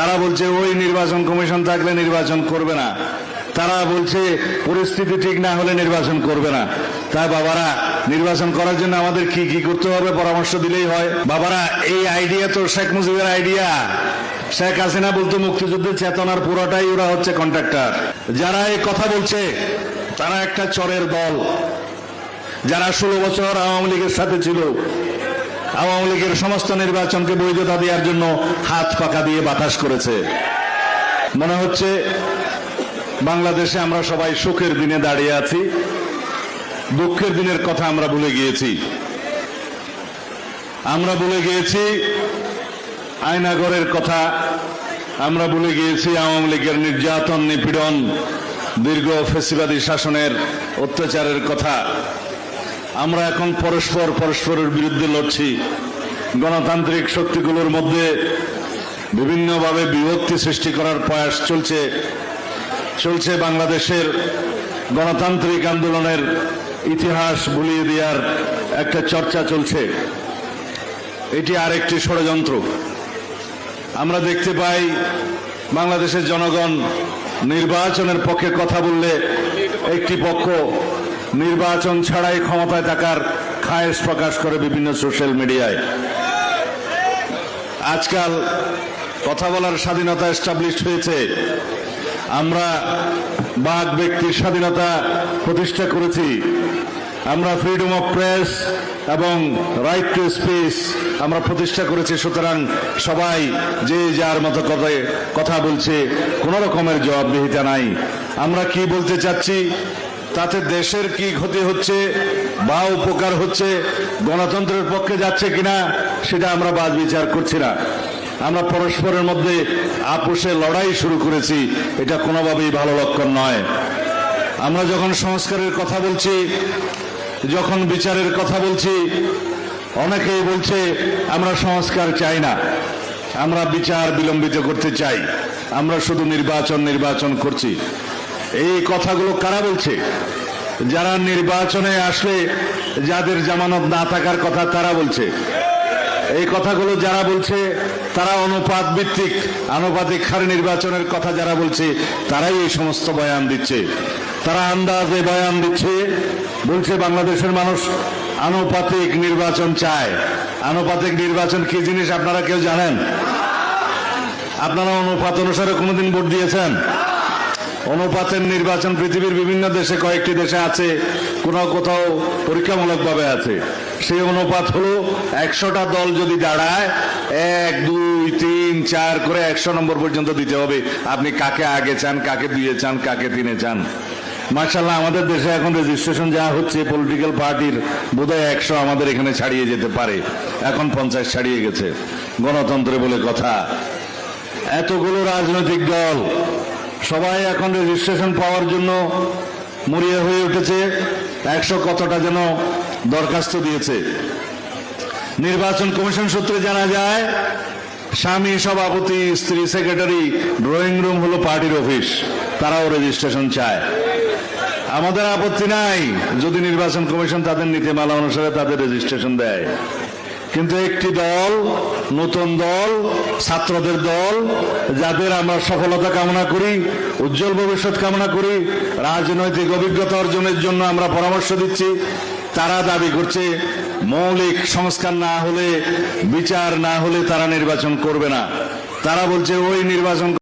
তারা বলছে ওই নির্বাচন কমিশন থাকলে নির্বাচন করবে না। তারা বলছে পরিস্থিতি ঠিক না হলে নির্বাচন করবে না। তাই বাবারা, নির্বাচন করার জন্য আমাদের কি কি করতে হবে পরামর্শ দিলেই হয়। বাবারা, এই আইডিয়া তো শেখ মুজিবের আইডিয়া শেখ হাসিনা বলতো মুক্তিযুদ্ধের চেতনার পুরোটাই ওরা হচ্ছে কন্ট্রাক্টর যারা এই কথা বলছে, তারা একটা চরের দল। যারা ষোলো বছর আওয়ামী লীগের সাথে ছিল আওয়ামী লীগের সমস্ত নির্বাচনকে বৈধতা দেওয়ার জন্য হাত পাকা দিয়ে বাতাস করেছে। মনে হচ্ছে বাংলাদেশে আমরা সবাই সুখের দিনে দাঁড়িয়ে আছি, দুঃখের দিনের কথা আমরা ভুলে গিয়েছি। আমরা ভুলে গিয়েছি আয়নাগরের কথা, আমরা ভুলে গিয়েছি আওয়ামী লীগের নির্যাতন নিপীড়ন, দীর্ঘ ফেসিবাদী শাসনের অত্যাচারের কথা। আমরা এখন পরস্পর পরস্পরের বিরুদ্ধে লড়ছি। গণতান্ত্রিক শক্তিগুলোর মধ্যে বিভিন্নভাবে বিভক্তি সৃষ্টি করার প্রয়াস চলছে। চলছে বাংলাদেশের গণতান্ত্রিক আন্দোলনের ইতিহাস ভুলিয়ে দেওয়ার একটা চর্চা চলছে। এটি আরেকটি ষড়যন্ত্র। আমরা দেখতে পাই বাংলাদেশের জনগণ নির্বাচনের পক্ষে কথা বললে একটি পক্ষ নির্বাচন ছাড়াই ক্ষমতায় থাকার খায়েস প্রকাশ করে বিভিন্ন সোশ্যাল মিডিয়ায়। আজকাল কথা বলার স্বাধীনতা এস্টাবলিশ হয়েছে। আমরা বাক ব্যক্তির স্বাধীনতা প্রতিষ্ঠা করেছি। আমরা ফ্রিডম অফ প্রেস এবং রাইট টু স্পেস আমরা প্রতিষ্ঠা করেছি। সুতরাং সবাই যে যার মতো কথা কথা বলছে, কোনো রকমের জবাবদিহিতা নাই। আমরা কি বলতে চাচ্ছি? তাতে দেশের কি ক্ষতি হচ্ছে বা উপকার হচ্ছে, গণতন্ত্রের পক্ষে যাচ্ছে কিনা, সেটা আমরা বাদ বিচার করছি না। আমরা পরস্পরের মধ্যে আপোষে লড়াই শুরু করেছি, এটা কোনোভাবেই ভালো লক্ষণ নয়। আমরা যখন সংস্কারের কথা বলছি, যখন বিচারের কথা বলছি, অনেকেই বলছে, আমরা সংস্কার চাই না, আমরা বিচার বিলম্বিত করতে চাই, আমরা শুধু নির্বাচন নির্বাচন করছি। এই কথাগুলো কারা বলছে? যারা নির্বাচনে আসলে যাদের জামানত না থাকার কথা তারা বলছে। এই কথাগুলো যারা বলছে, তারা অনুপাত ভিত্তিক, আনুপাতিক হার নির্বাচনের কথা যারা বলছে, তারাই এই সমস্ত বয়ান দিচ্ছে। তারা আন্দাজে বয়ান দিচ্ছে, বলছে বাংলাদেশের মানুষ আনুপাতিক নির্বাচন চায়। আনুপাতিক নির্বাচন কি জিনিস আপনারা কেউ জানেন? আপনারা অনুপাত অনুসারে কোনোদিন ভোট দিয়েছেন? অনুপাতের নির্বাচন পৃথিবীর বিভিন্ন দেশে কয়েকটি দেশে আছে, কোথাও কোথাও পরীক্ষামূলকভাবে আছে। সেই অনুপাত হলো একশোটা দল যদি দাঁড়ায়, এক, দুই, তিন, চার করে একশো নম্বর পর্যন্ত দিতে হবে। আপনি কাকে আগে চান, কাকে দুইয়ে চান, কাকে তিনে চান। মার্শাল্লাহ আমাদের দেশে এখন রেজিস্ট্রেশন যা হচ্ছে পলিটিক্যাল পার্টির বোধহয় একশো আমাদের এখানে ছাড়িয়ে যেতে পারে। এখন পঞ্চাশ ছাড়িয়ে গেছে। গণতন্ত্রে বলে কথা। এতগুলো রাজনৈতিক দল সবাই এখন রেজিস্ট্রেশন পাওয়ার জন্য মরিয়া হয়ে উঠেছে। একশো কতটা যেন দরখাস্ত দিয়েছে। নির্বাচন কমিশন সূত্রে জানা যায়, স্বামী সভাপতি, স্ত্রী সেক্রেটারি ড্রয়িং রুম হলো পার্টির অফিস। তারাও রেজিস্ট্রেশন চায়। আমাদের আপত্তি নাই। যদি নির্বাচন কমিশন তাদের নীতিমালা অনুসারে তাদের রেজিস্ট্রেশন দেয়। কিন্তু একটি দল, নতুন দল, ছাত্রদের দল, যাদের আমরা সফলতা কামনা করি, উজ্জ্বল ভবিষ্যৎ কামনা করি, রাজনৈতিক অভিজ্ঞতা অর্জনের জন্য আমরা পরামর্শ দিচ্ছি, তারা দাবি করছে মৌলিক সংস্কার না হলে, বিচার না হলে তারা নির্বাচন করবে না। তারা বলছে ওই নির্বাচন